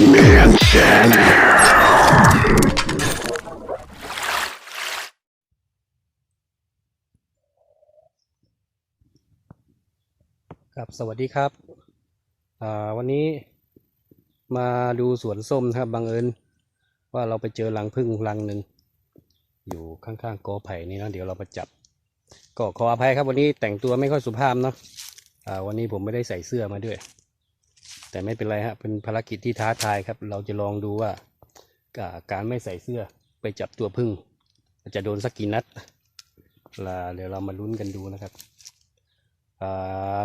Man Channel. ครับสวัสดีครับวันนี้มาดูสวนส้มนะครับบังเอิญว่าเราไปเจอรังผึ้งรังหนึ่งอยู่ข้างๆกอไผ่นี่นะเดี๋ยวเรามาจับ ก็ขออภัยครับวันนี้แต่งตัวไม่ค่อยสุภาพเนาะอ่าวันนี้ผมไม่ได้ใส่เสื้อมาด้วย แต่ไม่เป็นไรฮะเป็นภารกิจที่ท้าทายครับ เราจะลองดูว่าการไม่ใส่เสื้อไปจับตัวผึ้งจะโดนสักกี่นัดลาเดี๋ยวเรามาลุ้นกันดูนะครับ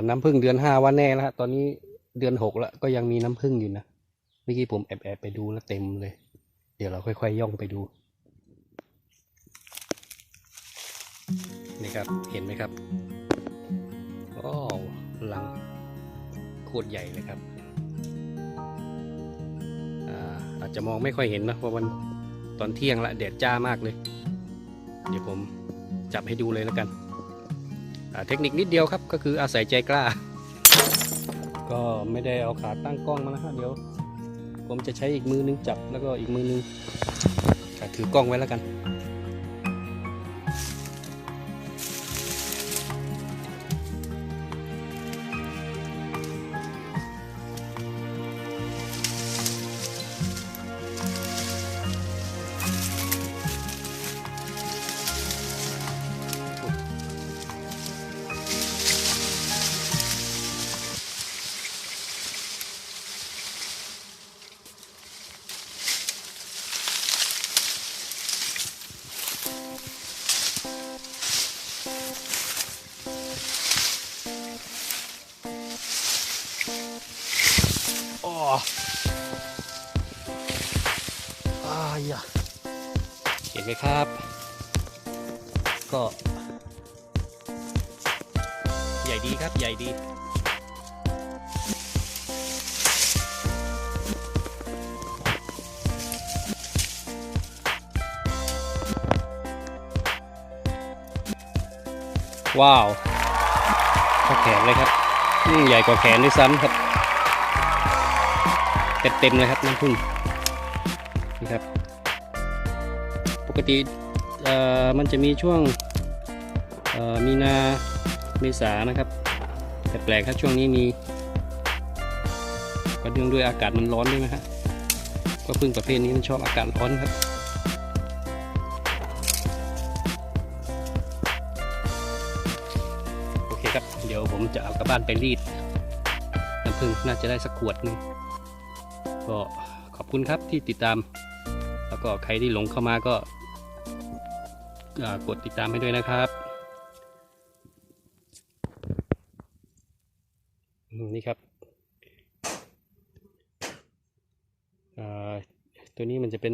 น้ำผึ้งเดือนห้าวันแน่แล้วฮะตอนนี้เดือนหกแล้วก็ยังมีน้ำผึ้งอยู่นะเมื่อกี้ผมแอบแอบไปดูแล้วเต็มเลย เดี๋ยวเราค่อยๆย่องไปดูนี่ครับเห็นไหมครับโอ้ลังโคตรใหญ่เลยครับ อาจจะมองไม่ค่อยเห็นนะเพราะมันตอนเที่ยงละแดดจ้ามากเลย เดี๋ยวผมจับให้ดูเลยแล้วกันเทคนิคนิดเดียวครับก็คืออาศัยใจกล้า ก็ไม่ได้เอาขาตั้งกล้องมานะครับเดี๋ยว ผมจะใช้อีกมือนึงจับแล้วก็อีกมือนึงอ่าถือกล้องไว้แล้วกัน อ้อยะเห็นไหมครับ ก็ ใหญ่ดีครับ ใหญ่ดีว้าวเท่าแขนเลยครับ ใหญ่กว่าแขนด้วยซ้ำครับ เต็มๆเลยครับน้ำผึ้งนี่ครับ ปกติเอ่อมันจะมีช่วงเอ่อมีนาเมษานะครับแต่แปลกครับช่วงนี้มีก็เนื่องด้วยอากาศมันร้อนด้วยไหมครับก็พึ่งประเภทนี้มันชอบอากาศร้อนครับโอเคครับ เดี๋ยวผมจะเอากลับบ้านไปรีดน้ำผึ้งน่าจะได้สักขวดหนึง ก็ขอบคุณครับที่ติดตาม แล้วก็ใครที่หลงเข้ามาก็กดติดตามให้ด้วยนะครับนี่ครับตัวนี้มันจะเป็น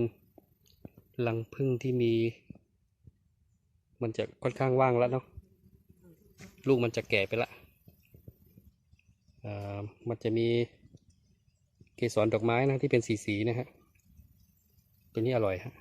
รังผึ้งที่มี มันจะค่อนข้างว่างแล้วเนาะลูกมันจะแก่ไปละมันจะมี เกสรดอกไม้นะที่เป็นสีสีนะฮะตัวนี้อร่อยฮะ